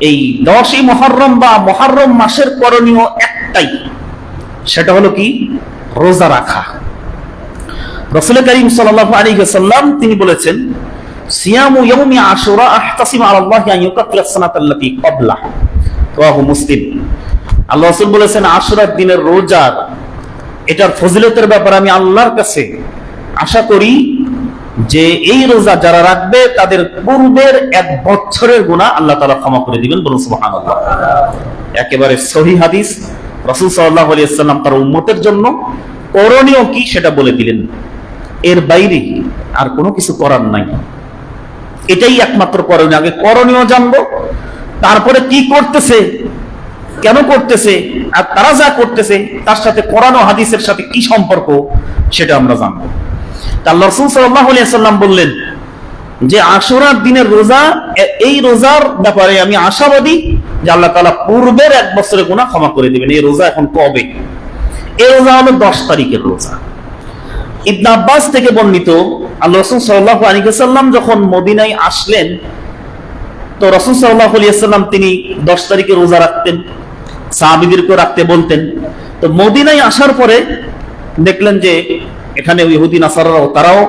এই দশই মহরম বা মহরম মাসের করণীয় একটাই। সেটা হলো কি? রোজা রাখা। রসুল করিম আলাইহি ওয়াসাল্লাম তিনি বলেছেন আশুরা আলা বলেছেন, আশুরার দিনের রোজার এটার ফজিলতের ব্যাপারে আমি আল্লাহর কাছে আশা করি যে এই রোজা যারা রাখবে, তাদের পূর্বের এক বছরের গুণা আল্লাহ তাআলা ক্ষমা করে দিবেন বলুন সুবহানাল্লাহ। একেবারে সহি হাদিস। রসুল সাল্লাল্লাহু আলাইহি ওয়াসাল্লাম তার উম্মতের জন্য করণীয় কি সেটা বলে দিলেন। এর বাইরে আর কোনো কিছু করার নাই। এটাই একমাত্র করণীয়। আগে করণীয় জানব, তারপরে কি করতেছে, কেন করতেছে, আর তারা যা করতেছে, তার সাথে কোরআন ও হাদিসের সাথে কি সম্পর্ক, সেটা আমরা জানব। তা আল্লাহ রাসূল সাল্লাম বললেন যে আশুরার দিনের রোজা এই রোজার ব্যাপারে আমি আশাবাদী যে আল্লাহ তাআলা পূর্বের এক বছরের গুনাহ ক্ষমা করে দিবেন। এই রোজা এখন কবে? এই রোজা হলো দশ তারিখের রোজা। ইবনে থেকে বর্ণিত আল্লাহ রসুল সাল্লাহ আলী যখন মদিনায় আসলেন, তো রসুল সাল্লাহ আলী সাল্লাম তিনি দশ তারিখে রোজা রাখতেন, সাহাবিদেরকেও রাখতে বলতেন। তো মদিনায় আসার পরে দেখলেন যে এখানে ইহুদি নাসারাও তারাও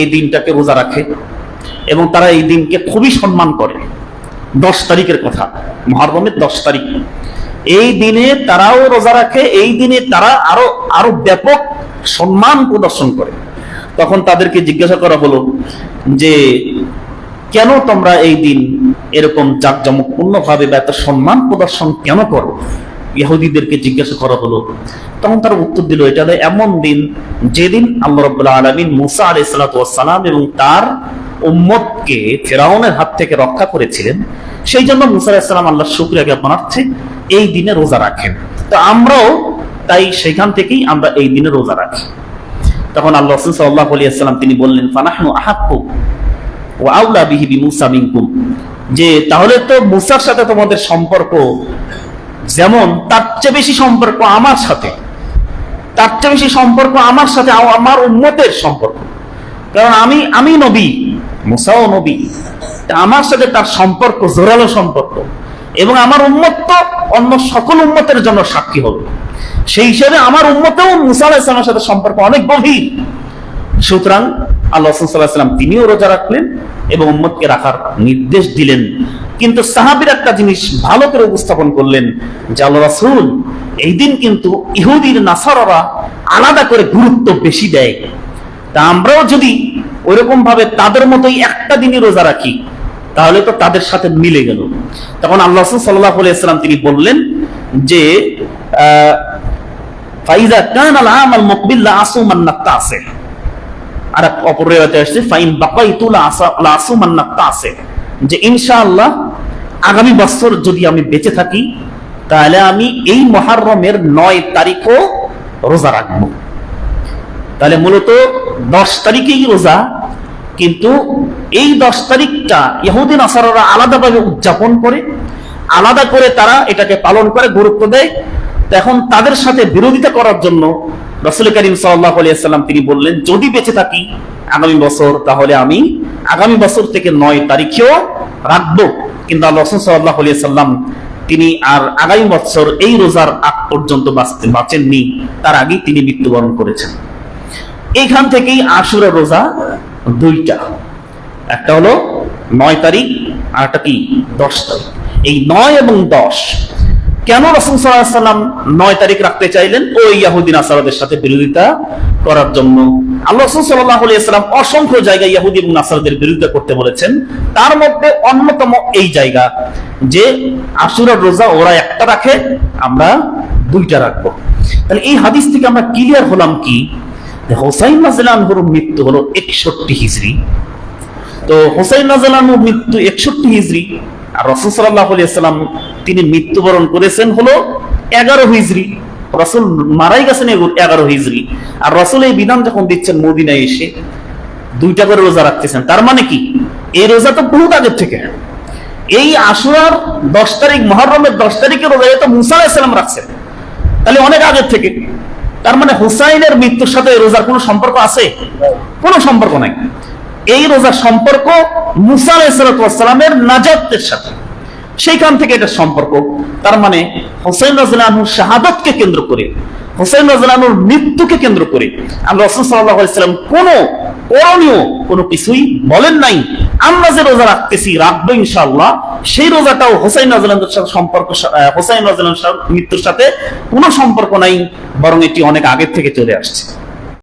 এই দিনটাকে রোজা রাখে এবং তারা এই দিনকে খুবই সম্মান করে। দশ তারিখের কথা, মহারমের দশ তারিখ। এই দিনে তারাও রোজা রাখে, এই দিনে তারা আরও আরও ব্যাপক সম্মান প্রদর্শন করে। তখন তাদেরকে জিজ্ঞাসা করা হলো যে, কেন তোমরা এই দিন এরকম জাঁকজমকপূর্ণ ভাবে বা এত সম্মান প্রদর্শন কেন করো? ইহুদিদেরকে জিজ্ঞাসা করা হলো। তখন তারা উত্তর দিল, এটা হলো এমন দিন যেদিন আল্লাহ রব্বুল্লাহ আলমিন মুসা আলাই সালাম এবং তার উম্মতকে ফেরাউনের হাত থেকে রক্ষা করেছিলেন। সেই জন্য মুসা আলাইসালাম আল্লাহ শুক্রিয়া জ্ঞাপনার্থে এই দিনে রোজা রাখেন। তো আমরাও তাই সেখান থেকেই আমরা এই দিনে রোজা রাখি। তখন আল্লাহ রসুল সাল্লাহ আলিয়াল্লাম তিনি বললেন, ফানাহনু আহাক্কু ও আউলা বিহিবি মুসা মিনকুম। যে, তাহলে তো মুসার সাথে তোমাদের সম্পর্ক যেমন তার চেয়ে বেশি সম্পর্ক আমার সাথে, তার চেয়ে বেশি সম্পর্ক আমার সাথে আমার উন্মতের সম্পর্ক। কারণ আমি আমি নবী, মুসাও নবী আমার সাথে তার সম্পর্ক, জোরালো সম্পর্ক। এবং আমার উন্মত তো অন্য সকল উন্মতের জন্য সাক্ষী হবে। সেই হিসেবে আমার উন্মতেও মুসা আলাহিসামের সাথে সম্পর্ক অনেক গভীর। সুতরাং আল্লাহ সাল্লাম তিনিও রোজা রাখলেন এবং উম্মতকে রাখার নির্দেশ দিলেন। কিন্তু সাহাবির একটা জিনিস ভালো করে উপস্থাপন করলেন আল্লাহ রাসূল, এই দিন কিন্তু ইহুদির নাসাররা আলাদা করে গুরুত্ব বেশি দেয়। তা আমরাও যদি ওইরকম ভাবে তাদের মতোই একটা দিনই রোজা রাখি, তাহলে তো তাদের সাথে মিলে গেল। তখন আল্লাহ সাল্লাহ আলাইসাল্লাম তিনি বললেন যে ফাইজা কান আল আমাল মুকবিল্লা আসুমান নাত্তাসে। আর এক অপর আসছে, ফাইন বাকাইতু লা আসা- লা আসুমান নাত্তাসে। যে ইনশাআল্লাহ আগামী বছর যদি আমি বেঁচে থাকি, তাহলে আমি এই মহারমের নয় তারিখও রোজা রাখব। তাহলে মূলত দশ তারিখেই রোজা, কিন্তু এই দশ তারিখটা ইহুদিন আসাররা আলাদাভাবে উদযাপন করে, আলাদা করে তারা এটাকে পালন করে, গুরুত্ব দেয়। এখন তাদের সাথে বিরোধিতা করার জন্য রসুল করিম সাল্লাহ আলিয়াল্লাম তিনি বললেন, যদি বেঁচে থাকি আগামী বছর, তাহলে আমি আগামী বছর থেকে নয় তারিখেও রাখব। কিন্তু আল্লাহ সাল্লাহ সাল্লাম তিনি আর আগামী বছর এই রোজার আগ পর্যন্ত বাঁচেননি। তার আগেই তিনি মৃত্যুবরণ করেছেন। এইখান থেকেই আশুরা রোজা দুইটা। একটা হলো নয় তারিখ, আর একটা কি? দশ তারিখ। এই নয় এবং দশ কেন রসুল সাল্লাম নয় তারিখ রাখতে চাইলেন? ওই ইয়াহুদ্দিন আসারদের সাথে বিরোধিতা করার জন্য। আল্লাহ রসুল সাল্লাহ আলিয়াল্লাম অসংখ্য জায়গায় ইয়াহুদি এবং নাসারদের বিরোধিতা করতে বলেছেন। তার মধ্যে অন্যতম এই জায়গা যে আশুরার রোজা ওরা একটা রাখে, আমরা দুইটা রাখব। তাহলে এই হাদিস থেকে আমরা ক্লিয়ার হলাম কি? হোসাইন নাজলানহুর মৃত্যু হলো একষট্টি হিজড়ি। তো হোসাইন নাজলানহুর মৃত্যু একষট্টি হিজড়ি। আর রসুল সাল্লাহ আলিয়াল্লাম তিনি মৃত্যুবরণ করেছেন হলো এগারো হিজড়ি রসুল মারাই গেছেন এগারো হিজড়ি আর রসুল এই বিধান যখন দিচ্ছেন, মদিনায় এসে দুইটা করে রোজা রাখতেছেন। তার মানে কি? এই রোজা তো বহুত আগের থেকে। এই আশুরার দশ তারিখ, মহরমের দশ তারিখে রোজা এটা মুসা রাখছেন, তাহলে অনেক আগের থেকে। তার মানে হুসাইনের মৃত্যুর সাথে রোজার কোনো সম্পর্ক আছে? কোনো সম্পর্ক নাই। এই রোজার সম্পর্ক মুসা আলাইসালামের নাজাতের সাথে। সেইখান থেকে এটা সম্পর্ক। তার মানে হোসেন রাজু শাহাদতকে কেন্দ্র করে হোসেন রাজুর মৃত্যুকে কেন্দ্র করে আমরা রসুল সাল্লাহাম কোন করণীয় কোনো কিছুই বলেন নাই। আমরা যে রোজা রাখতেছি, রাখব ইনশাআল্লাহ, সেই রোজাটাও হোসাইন সাথে সম্পর্ক হোসাইন মৃত্যুর সাথে কোনো সম্পর্ক নাই, বরং এটি অনেক আগের থেকে চলে আসছে।